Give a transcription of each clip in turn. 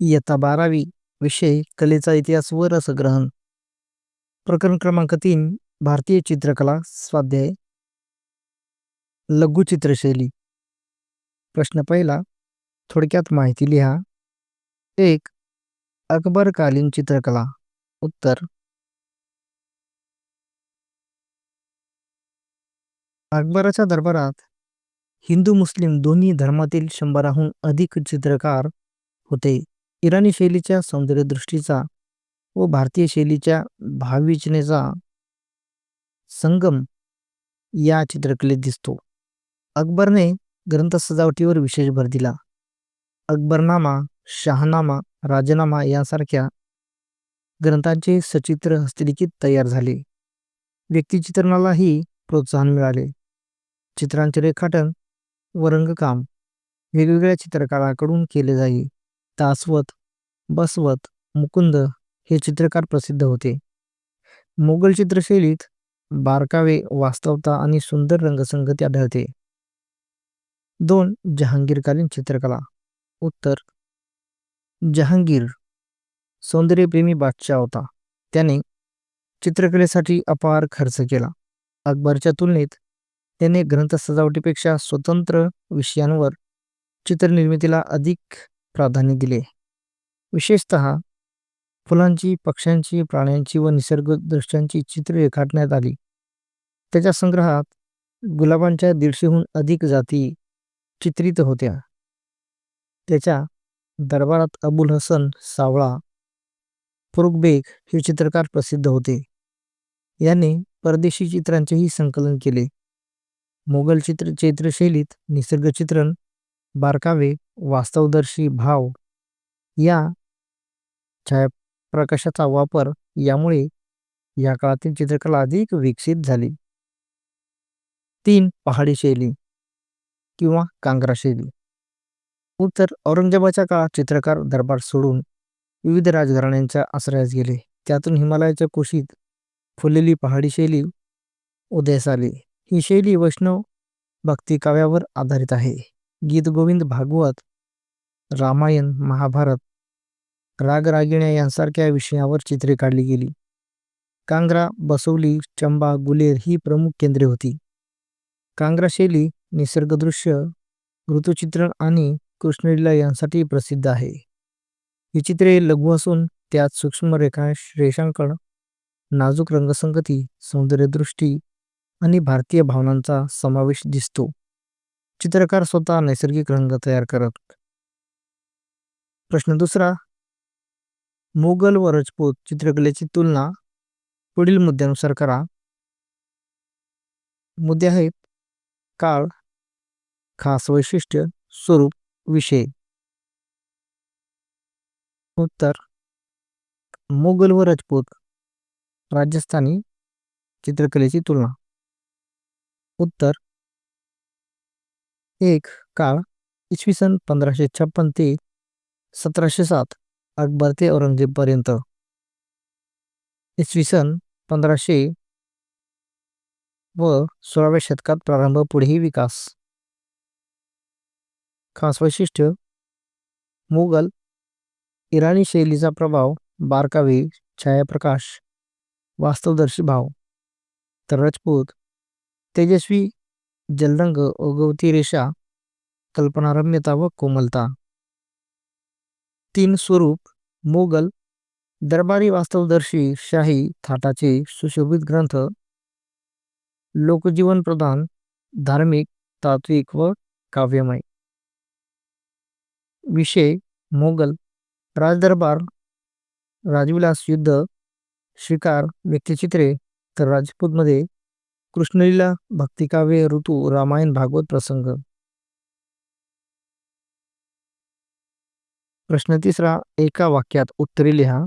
इयत्ता बारावी विषय कलेचा इतिहास व रसग्रहण. प्रकरण क्रमांक तीन भारतीय चित्रकला स्वाध्याय. लघु चित्रशैली प्रश्न पहिला थोडक्यात माहिती लिहा. एक अकबरकालीन चित्रकला. उत्तर. अकबराच्या दरबारात हिंदू मुस्लिम दोन्ही धर्मातील शंभराहून अधिक चित्रकार होते. इराणी शैलीच्या सौंदर्यदृष्टीचा व भारतीय शैलीच्या भावविचनेचा संगम या चित्रकलेत दिसतो. अकबरने ग्रंथ सजावटीवर विशेष भर दिला. अकबरनामा शहानामा राजनामा यांसारख्या ग्रंथांचे सचित्र हस्तलिखित तयार झाले. व्यक्तिचित्रणालाही प्रोत्साहन मिळाले. चित्रांचे रेखाटन व रंगकाम वेगवेगळ्या चित्रकाराकडून केले जाई. तासवत बसवत मुकुंद हे चित्रकार प्रसिद्ध होते. मोगल चित्रशैलीत बारकावे वास्तवता आणि सुंदर रंगसंगती आढळते. दोन जहांगीरकालीन चित्रकला. उत्तर. जहांगीर सौंदर्यप्रेमी बादशाह होता. त्याने चित्रकलेसाठी अपार खर्च केला. अकबरच्या तुलनेत त्याने ग्रंथ सजावटीपेक्षा स्वतंत्र विषयांवर चित्रनिर्मितीला अधिक प्राधान्य दिले. विशेषत फुलांची पक्ष्यांची प्राण्यांची व निसर्ग दृश्यांची चित्र रेखाटण्यात आली. त्याच्या संग्रहात गुलाबांच्या दीडशेहून अधिक जाती चित्रित होत्या. त्याच्या दरबारात अबुल हसन सावळा फरुखबेग हे चित्रकार प्रसिद्ध होते. याने परदेशी चित्रांचेही संकलन केले. मोगल चित्र चित्रशैलीत निसर्गचित्रण बारकावे वास्तवदर्शी भाव या छायाप्रकाशाचा वापर यामुळे या काळातील चित्रकला अधिक विकसित झाली. तीन पहाडी शैली किंवा कांगरा शैली. उत्तर औरंगजेबाच्या काळात चित्रकार दरबार सोडून विविध राजघराण्यांच्या आश्रयास गेले. त्यातून हिमालयाच्या कुशीत फुललेली पहाडी शैली उदयास आली. ही शैली वैष्णव भक्ती काव्यावर आधारित आहे. गीत गोविंद भागवत रामायण महाभारत रागरागिण्या यांसारख्या विषयावर चित्रे काढली गेली. कांग्रा बसवली चंबा गुलेर ही प्रमुख केंद्रे होती. कांग्रा शैली निसर्गदृश्य ऋतुचित्रण आणि कृष्णलीला यांसाठी प्रसिद्ध आहे. ही चित्रे लघु असून त्यात सूक्ष्म रेखा रेषांकन नाजूक रंगसंगती सौंदर्यदृष्टी आणि भारतीय भावनांचा समावेश दिसतो. चित्रकार स्वतः नैसर्गिक रंग तयार करत प्रश्न दुसरा. मोगल व राजपूत चित्रकलेची तुलना पुढील मुद्द्यानुसार करा. मुद्दे आहेत. काळ खास वैशिष्ट्य स्वरूप विषय. उत्तर. मोगल व राजपूत राजस्थानी चित्रकलेची तुलना. उत्तर. एक काळ इसवी सन पंधराशे छप्पन ते सतराशे सात अकबर ते औरंगजेब पर्यंत इसवी सन पंधराशे व सोळाव्या शतकात प्रारंभ पुढेही विकास. खास वैशिष्ट्य मुघल इराणी शैलीचा प्रभाव बारकावे छायाप्रकाश वास्तवदर्शी भाव. तर राजपूत तेजस्वी जलरंग ओगवती रेषा कल्पनारम्यता व कोमलता. तीन स्वरूप मोगल दरबारी वास्तवदर्शी शाही थाटाचे सुशोभित ग्रंथ लोकजीवन प्रधान धार्मिक तात्विक व काव्यमय. विषय मोगल राजदरबार राजविलास युद्ध शिकार व्यक्तिचित्रे तर राजपूतमध्ये कृष्णलीला भक्तिकाव्य ऋतू रामायण भागवत प्रसंग. प्रश्न तिसरा एका वाक्यात उत्तरे लिहा.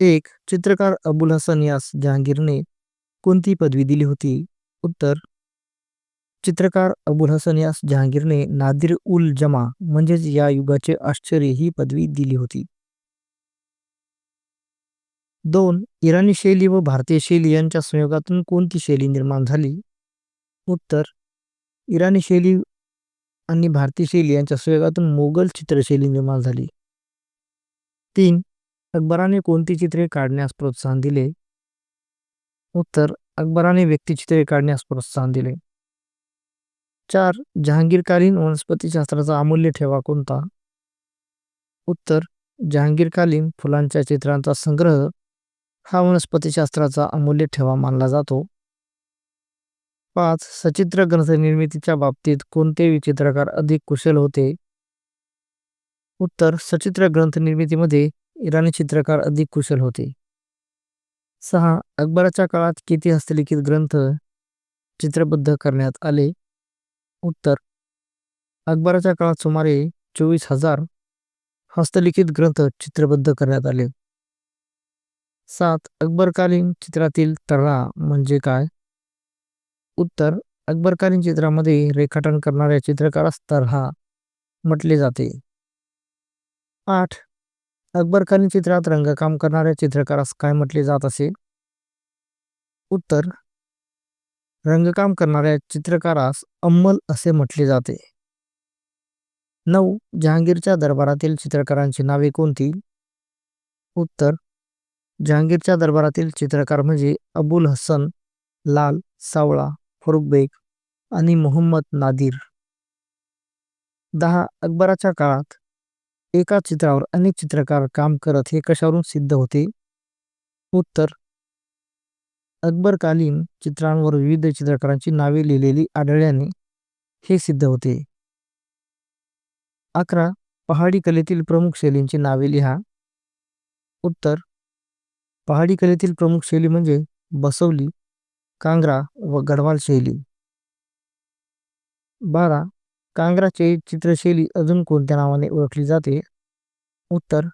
एक चित्रकार अबुल हसन यास जहांगीरने कोणती पदवी दिली होती? उत्तर चित्रकार अबुल हसन यास जहांगीरने नादिर उल जमा म्हणजेच या युगाचे आश्चर्य ही पदवी दिली होती. दोन इराणी शैली व भारतीय शैली यांच्या संयोगातून कोणती शैली निर्माण झाली? उत्तर इराणी शैली आणि भारतीय शैली यांच्या संयोगातून मोगल चित्रशैली निर्माण झाली. तीन अकबराने कोणती चित्रे काढण्यास प्रोत्साहन दिले? उत्तर अकबराने व्यक्तिचित्रे काढण्यास प्रोत्साहन दिले. चार जहांगीरकालीन वनस्पतीशास्त्राचा अमूल्य ठेवा कोणता? उत्तर जहांगीरकालीन फुलांच्या चित्रांचा संग्रह हा वनस्पतीशास्त्राचा अमूल्य ठेवा मानला जातो. पाच सचित्र ग्रंथ निर्मितीच्या बाबतीत कोणते चित्रकार अधिक कुशल होते? उत्तर सचित्र ग्रंथ निर्मितीमध्ये इराणी चित्रकार अधिक कुशल होते. सहा अकबराच्या काळात किती हस्तलिखित ग्रंथ चित्रबद्ध करण्यात आले? उत्तर अकबराच्या काळात सुमारे चोवीस हजार हस्तलिखित ग्रंथ चित्रबद्ध करण्यात आले. सात अकबरकालीन चित्रातील तर्रा म्हणजे काय? उत्तर अकबरकालीन चित्रामध्ये रेखाटन करणाऱ्या चित्रकारास तर्हा म्हटले जाते. आठ अकबरकालीन चित्रात रंगकाम करणाऱ्या चित्रकारास काय म्हटले जात असे? उत्तर रंगकाम करणाऱ्या चित्रकारास अंमल असे म्हटले जाते. नऊ जहांगीरच्या दरबारातील चित्रकारांची नावे कोणती? उत्तर जहांगीरच्या दरबारातील चित्रकार म्हणजे अबुल हसन लाल सावळा फरुखबेग आणि मोहम्मद नादिर. दहा अकबराच्या काळात एका चित्रावर अनेक चित्रकार काम करत हे कशावरून सिद्ध होते? उत्तर. अकबरकालीन चित्रांवर विविध चित्रकारांची नावे लिहिलेली आढळल्याने हे सिद्ध होते. अकरा पहाडी कलेतील प्रमुख शैलींची नावे लिहा. उत्तर. पहाडी कलेतील प्रमुख शैली म्हणजे बसवली कांग्रा व गढवाल शैली. बारा. कांग्राचे चित्रशैली अजून कोणत्या नावाने ओळखली जाते? उत्तर.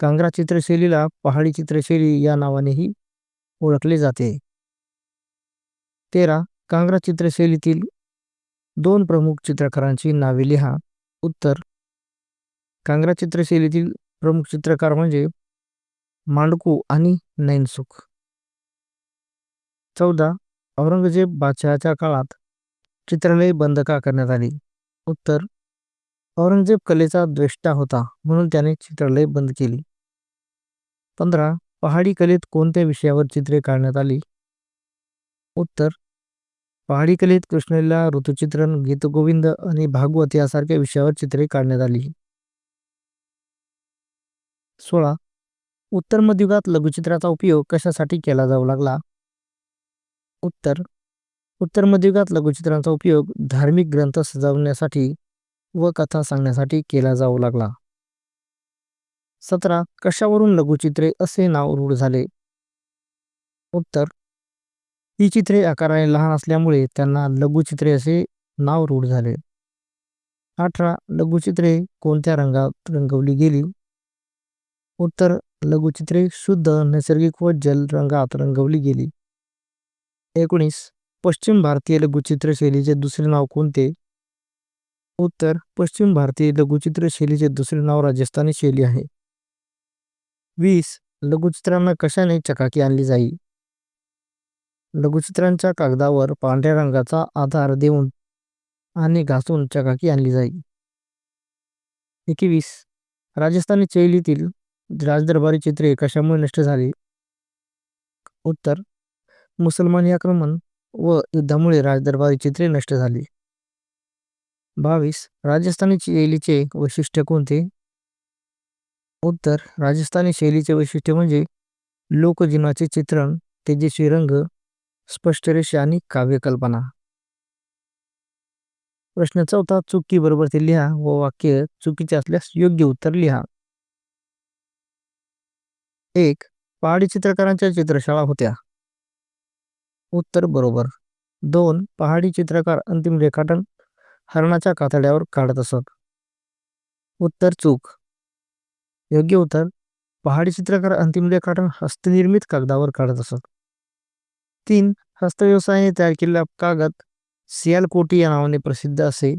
कांग्रा चित्रशैलीला पहाडी चित्रशैली या नावानेही ओळखले जाते. तेरा. कांग्रा चित्रशैलीतील दोन प्रमुख चित्रकारांची नावे लिहा. उत्तर. कांग्रा चित्रशैलीतील प्रमुख चित्रकार म्हणजे मांडकू आणि नैनसुख. चौदा औरंगजेब बादशहाच्या काळात चित्रालय बंद का करण्यात आली? उत्तर औरंगजेब कलेचा द्वेष्टा होता म्हणून त्याने चित्रलय बंद केली. पंधरा पहाडी कलेत कोणत्या विषयावर चित्रे काढण्यात आली? उत्तर पहाडी कलेत कृष्णलीला ऋतुचित्रण गीतगोविंद आणि भागवत यासारख्या विषयावर चित्रे काढण्यात आली. सोळा उत्तर मध्ययुगात लघुचित्राचा उपयोग कशासाठी केला जाऊ लागला? उत्तर. उत्तर मध्ययुगात लघुचित्रांचा उपयोग धार्मिक ग्रंथ सजवण्यासाठी व कथा सांगण्यासाठी केला जाऊ लागला. सतरा. कशावरून लघुचित्रे असे नाव रूढ झाले? उत्तर. ही चित्रे आकाराने लहान असल्यामुळे त्यांना लघुचित्रे असे नाव रूढ झाले. अठरा. लघुचित्रे कोणत्या रंगात रंगवली गेली? उत्तर. लघुचित्रे शुद्ध नैसर्गिक व जल रंगात रंगवली गेली. एकोणीस. पश्चिम भारतीय लघुचित्र शैलीचे दुसरे नाव कोणते? उत्तर पश्चिम भारतीय लघुचित्र शैलीचे दुसरे नाव राजस्थानी शैली आहे. वीस. लघुचित्रांना कशाने चकाकी आणली जाई? लघुचित्रांच्या कागदावर पांढऱ्या रंगाचा आधार देऊन आणि घासून चकाकी आणली जाई. एकवीस. राजस्थानी शैलीतील राजदरबारी चित्रे कशामुळे नष्ट झाली? उत्तर मुसलमानी आक्रमण व युद्धामुळे राजदरबारी चित्रे नष्ट झाली. बावीस. राजस्थानी शैलीचे वैशिष्ट्य कोणते? उत्तर. राजस्थानी शैलीचे वैशिष्ट्य म्हणजे लोकजीवनाचे चित्रण तेजस्वी रंग स्पष्ट रेषा आणि काव्यकल्पना. प्रश्न चौथा. चुकी बरोबर ते लिहा व वाक्य चुकीचे असल्यास योग्य उत्तर लिहा. एक. पहाडी चित्रकारांच्या चित्रशाळा होत्या. उत्तर बरोबर. दोन पहाडी चित्रकार अंतिम रेखाटन हरणाच्या कातड्यावर काढत असत. उत्तर चूक. योग्य उत्तर पहाडी चित्रकार अंतिम रेखाटन हस्तनिर्मित कागदावर काढत असत. तीन हस्तव्यवसायाने तयार केलेला कागद सियालकोटी या नावाने प्रसिद्ध असे.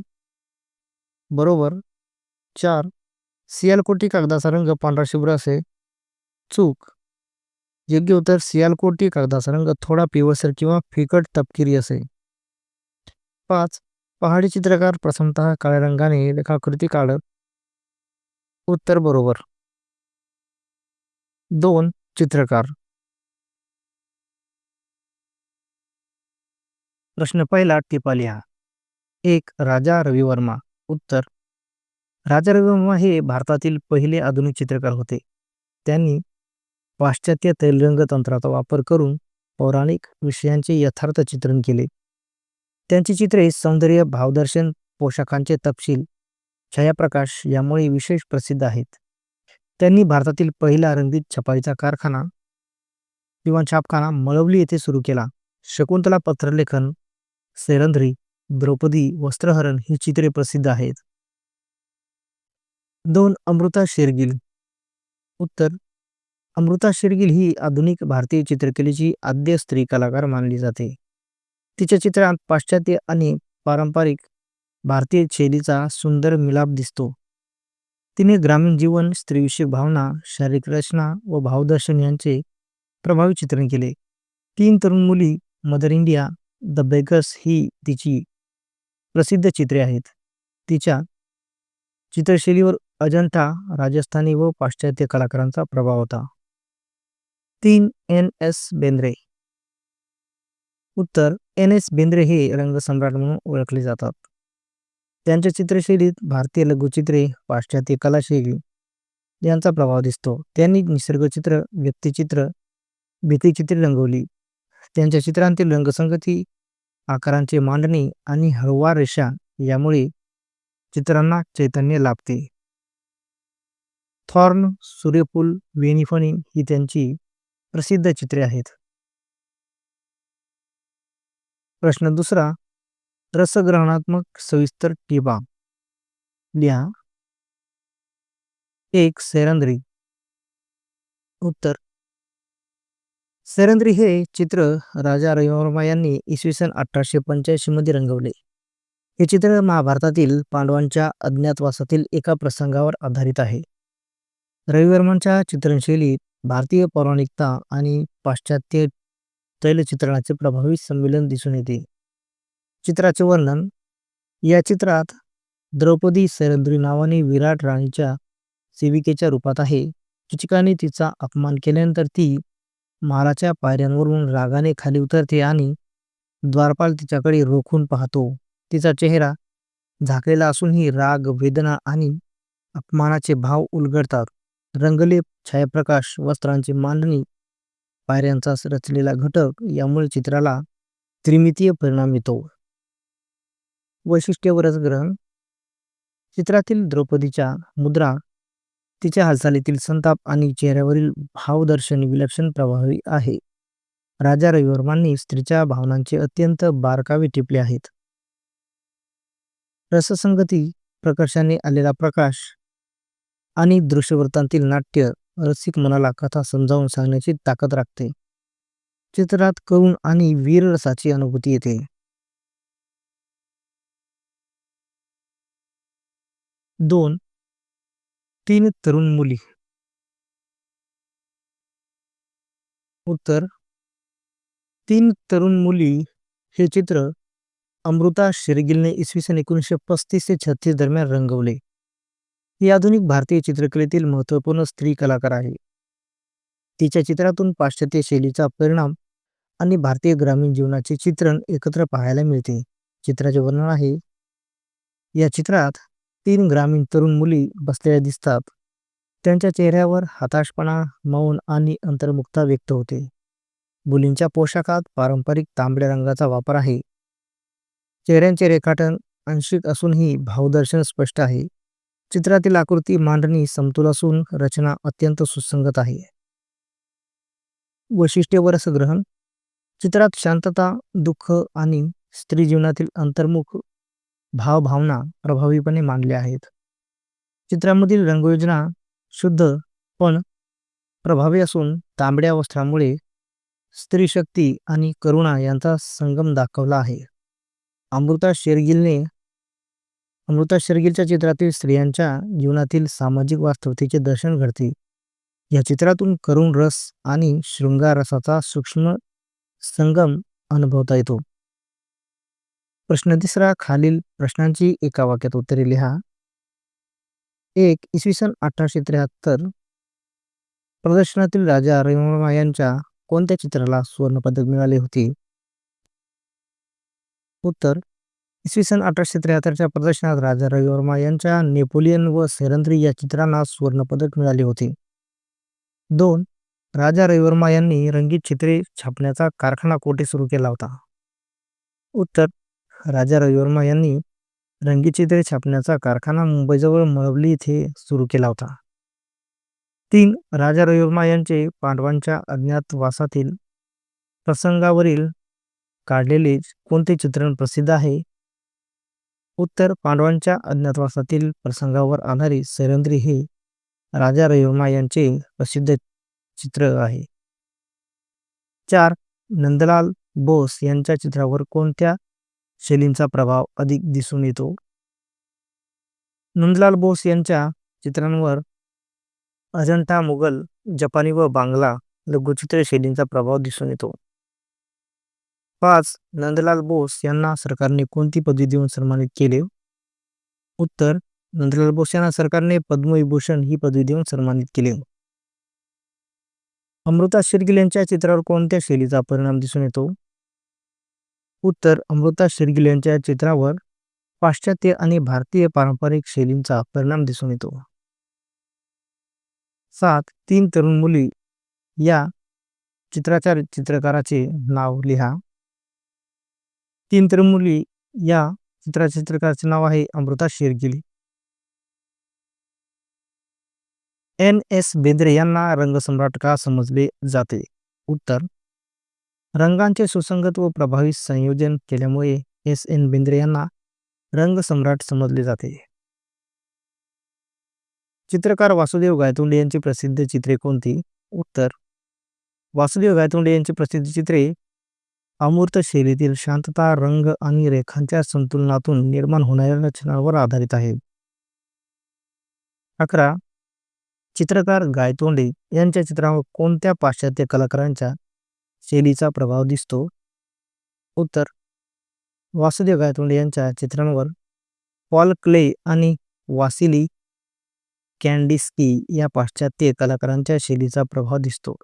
बरोबर. चार सियालकोटी कागदाचा रंग पांढरा शुभ्र असे. चूक. योग्य उत्तर सियालकोटी कागदाचा रंग थोडा पिवळसर किंवा फिकट तपकिरी असे. पाच पहाडी चित्रकार प्रथमतः काळ्या रंगाने रेखाकृती काढत. उत्तर बरोबर. दोन चित्रकार. प्रश्न पहिला टिपा लिहा एक राजा रविवर्मा. उत्तर राजा रविवर्मा हे भारतातील पहिले आधुनिक चित्रकार होते. त्यांनी पाश्चात्य तैलरंग तंत्राचा वापर करून पौराणिक विषयांचे यथार्थ चित्रण केले. त्यांची चित्रे सौंदर्य भावदर्शन पोशाखांचे तपशील छायाप्रकाश यामुळे विशेष प्रसिद्ध आहेत. त्यांनी भारतातील पहिला रंगीत छपाईचा कारखाना किंवा छापखाना मळवली येथे सुरू केला. शकुंतला पत्रलेखन सेरंध्री द्रौपदी वस्त्रहरण ही चित्रे प्रसिद्ध आहेत. दोन अमृता शेरगिल उत्तर अमृता शेरगिल ही आधुनिक भारतीय चित्रकलेची आद्य स्त्री कलाकार मानली जाते. तिच्या चित्रात पाश्चात्य आणि पारंपरिक भारतीय शैलीचा सुंदर मिलाप दिसतो. तिने ग्रामीण जीवन स्त्रीविषयक भावना शारीरिक रचना व भावदर्शन यांचे प्रभावी चित्रण केले. तीन तरुण मुली मदर इंडिया द बेगर्स ही तिची प्रसिद्ध चित्रे आहेत. तिच्या चित्रशैलीवर अजंठा राजस्थानी व पाश्चात्य कलाकारांचा प्रभाव होता. तीन एन एस बेंद्रे. उत्तर एन एस बेंद्रे हे रंगसम्राट म्हणून ओळखले जातात. त्यांच्या चित्रशैलीत भारतीय लघुचित्रे पाश्चात्य कलाशैली यांचा प्रभाव दिसतो. त्यांनी निसर्गचित्र व्यक्तिचित्र भीतीचित्रे रंगवली. त्यांच्या चित्रांतील रंगसंगती आकारांची मांडणी आणि हळवा रेषा यामुळे चित्रांना चैतन्य लाभते. थॉर्न सूर्यफूल वेनिफणी ही त्यांची प्रसिद्ध चित्रे आहेत. प्रश्न दुसरा रसग्रहणात्मक सविस्तर टिबा. लिहा. एक सेरंद्री. उत्तर. सेरंद्री हे चित्र राजा रविवर्मा यांनी इसवी सन अठराशे पंच्याऐंशी मध्ये रंगवले. हे चित्र महाभारतातील पांडवांच्या अज्ञातवासातील एका प्रसंगावर आधारित आहे. रविवर्मांच्या चित्रणशैलीत भारतीय पौराणिकता आणि पाश्चात्य तैलचित्रणाचे प्रभावी संमेलन दिसून येते. चित्राचे वर्णन या चित्रात द्रौपदी सैरंद्री नावाने विराट राणीच्या सेविकेच्या रूपात आहे. किचकाने तिचा अपमान केल्यानंतर ती महालाच्या पायऱ्यांवरून रागाने खाली उतरते आणि द्वारपाल तिच्याकडे रोखून पाहतो. तिचा चेहरा झाकलेला असूनही राग वेदना आणि अपमानाचे भाव उलगडतात. रंगलेप छायाप्रकाश वस्त्रांची मांडणी पायऱ्यांचा रचलेला घटक यामुळे चित्राला त्रिमितीय परिणाम येतो. वैशिष्ट्यवरच ग्रहण चित्रातील द्रौपदीच्या मुद्रा तिच्या हालचालीतील संताप आणि चेहऱ्यावरील भावदर्शन विलक्षण प्रभावी आहे. राजा रविवर्मांनी स्त्रीच्या भावनांचे अत्यंत बारकावे टिपले आहेत. रससंगती प्रकर्षाने आलेला प्रकाश आणि दृश्यवृत्तांतील नाट्य रसिक मनाला कथा समजावून सांगण्याची ताकद राखते. चित्रात करुण आणि वीर रसाची अनुभूती येते. दोन. तीन तरुण मुली. उत्तर. तीन तरुण मुली हे चित्र अमृता शेरगिलने इसवी सन एकोणीसशे पस्तीस ते छत्तीस दरम्यान रंगवले. ही आधुनिक भारतीय चित्रकलेतील महत्त्वपूर्ण स्त्री कलाकार आहे. तिच्या चित्रातून पाश्चात्य शैलीचा परिणाम आणि भारतीय ग्रामीण जीवनाचे चित्रण एकत्र पाहायला मिळते. चित्राचे वर्णन आहे या चित्रात तीन ग्रामीण तरुण मुली बसलेल्या दिसतात. त्यांच्या चेहऱ्यावर हताशपणा मौन आणि अंतर्मुखता व्यक्त होते. मुलींच्या पोशाखात पारंपरिक तांबड्या रंगाचा वापर आहे. चेहऱ्यांचे रेखाटन आंशिक असूनही भावदर्शन स्पष्ट आहे. चित्रातील आकृती मांडणी समतोल असून रचना अत्यंत सुसंगत आहे. वैशिष्ट्य ग्रहण. चित्रात शांतता दुःख आणि स्त्री जीवनातील अंतर्मुख भावभावना प्रभावीपणे मांडल्या आहेत. चित्रामधील रंगयोजना शुद्ध पण प्रभावी असून तांबड्या वस्त्रामुळे स्त्री शक्ती आणि करुणा यांचा संगम दाखवला आहे. अमृता शेरगिलने अमृता शेरगिलच्या चित्रातील स्त्रियांच्या जीवनातील सामाजिक वास्तवतेचे दर्शन घडते. या चित्रातून करुण रस आणि शृंगार रसाचा सूक्ष्म संगम अनुभवता येतो. प्रश्न तिसरा खालील प्रश्नांची एका वाक्यात उत्तरे लिहा. एक इसवी सन अठराशे त्र्याहत्तर. प्रदर्शनातील राजा रविवर्मा यांच्या कोणत्या चित्राला सुवर्ण पदक मिळाले होते? उत्तर इसवी सन अठराशे त्र्याहत्तरच्या प्रदर्शनात राजा रविवर्मा यांच्या नेपोलियन व सेरंद्री या चित्रांना सुवर्णपदक मिळाले होते. दोन राजा रविवर्मा यांनी रंगीत चित्रे छापण्याचा कारखाना कोठे सुरू केला होता? उत्तर राजा रविवर्मा यांनी रंगीत चित्रे छापण्याचा कारखाना मुंबईजवळ मळवली येथे सुरू केला होता. तीन राजा रविवर्मा यांचे पांडवांच्या अज्ञातवासातील प्रसंगावरील काढलेले कोणते चित्रण प्रसिद्ध आहे? उत्तर पांडवांच्या अज्ञातवासातील प्रसंगावर आधारित सैरंद्री हे राजा रविवर्मा यांचे प्रसिद्ध चित्र आहे. चार. नंदलाल बोस यांच्या चित्रावर कोणत्या शैलींचा प्रभाव अधिक दिसून येतो? नंदलाल बोस यांच्या चित्रांवर अजंठा मुघल जपानी व बांगला लघुचित्र शैलींचा प्रभाव दिसून येतो. पाच नंदलाल बोस यांना सरकारने कोणती पदवी देऊन सन्मानित केले? उत्तर नंदलाल बोस यांना सरकारने पद्मविभूषण ही पदवी देऊन सन्मानित केले. अमृता शिरगिल यांच्या चित्रावर कोणत्या शैलीचा परिणाम दिसून येतो? उत्तर अमृता शिरगिल यांच्या चित्रावर पाश्चात्य आणि भारतीय पारंपरिक शैलींचा परिणाम दिसून येतो. सात तीन तरुण मुली या चित्राच्या चित्रकाराचे नाव लिहा. तीन तरुण मुली या चित्रा चित्रकाराचे नाव आहे अमृता शेरगिल. एन. एस. बेंद्रे यांना रंगसम्राट का समजले जाते? उत्तर रंगांचे सुसंगत व प्रभावी संयोजन केल्यामुळे एस. एन. बेंद्रे यांना रंगसम्राट समजले जाते. चित्रकार वासुदेव गायतोंडे यांची प्रसिद्ध चित्रे कोणती? उत्तर वासुदेव गायतोंडे यांची प्रसिद्ध चित्रे अमूर्त शैलीतील शांतता रंग आणि रेखांच्या संतुलनातून निर्माण होणाऱ्या रचनांवर आधारित आहे. अकरा. चित्रकार गायतोंडे यांच्या चित्रावर कोणत्या पाश्चात्य कलाकारांच्या शैलीचा प्रभाव दिसतो? उत्तर. वासुदेव गायतोंडे यांच्या चित्रांवर पॉल क्ले आणि वासिली कॅन्डिस्की या पाश्चात्य कलाकारांच्या शैलीचा प्रभाव दिसतो.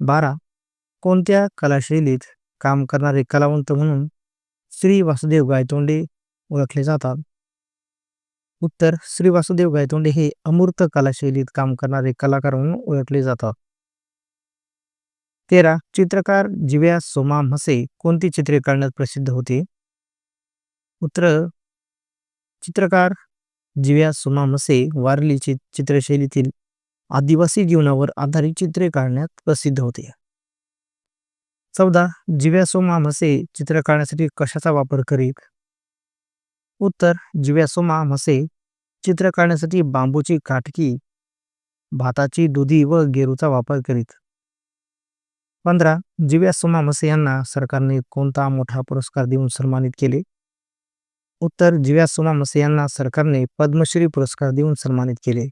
बारा. कोणत्या कलाशैलीत काम करणारे कलावंत म्हणून श्री वासुदेव गायतोंडे ओळखले जातात? उत्तर श्री वासुदेव गायतोंडे हे अमूर्त कलाशैलीत काम करणारे कलाकार म्हणून ओळखले जातात. तेरा चित्रकार जिव्या सोमा म्हसे कोणती चित्रे काढण्यात प्रसिद्ध होते? उत्तर चित्रकार जिव्या सोमा म्हसे वारलीची चित्रशैलीतील आदिवासी जीवनावर आधारित चित्रे काढण्यात प्रसिद्ध होते. चौदा जिव्यासोमा म्हसे चित्र काढण्यासाठी कशाचा वापर करीत? उत्तर जिव्यासोमा म्हसे चित्र काढण्यासाठी बांबूची काटकी भाताची दुधी व गेरूचा वापर करीत. पंधरा जिव्यासोमा म्हसे यांना सरकारने कोणता मोठा पुरस्कार देऊन सन्मानित केले? उत्तर जिव्या सोमा म्हसे यांना सरकारने पद्मश्री पुरस्कार देऊन सन्मानित केले.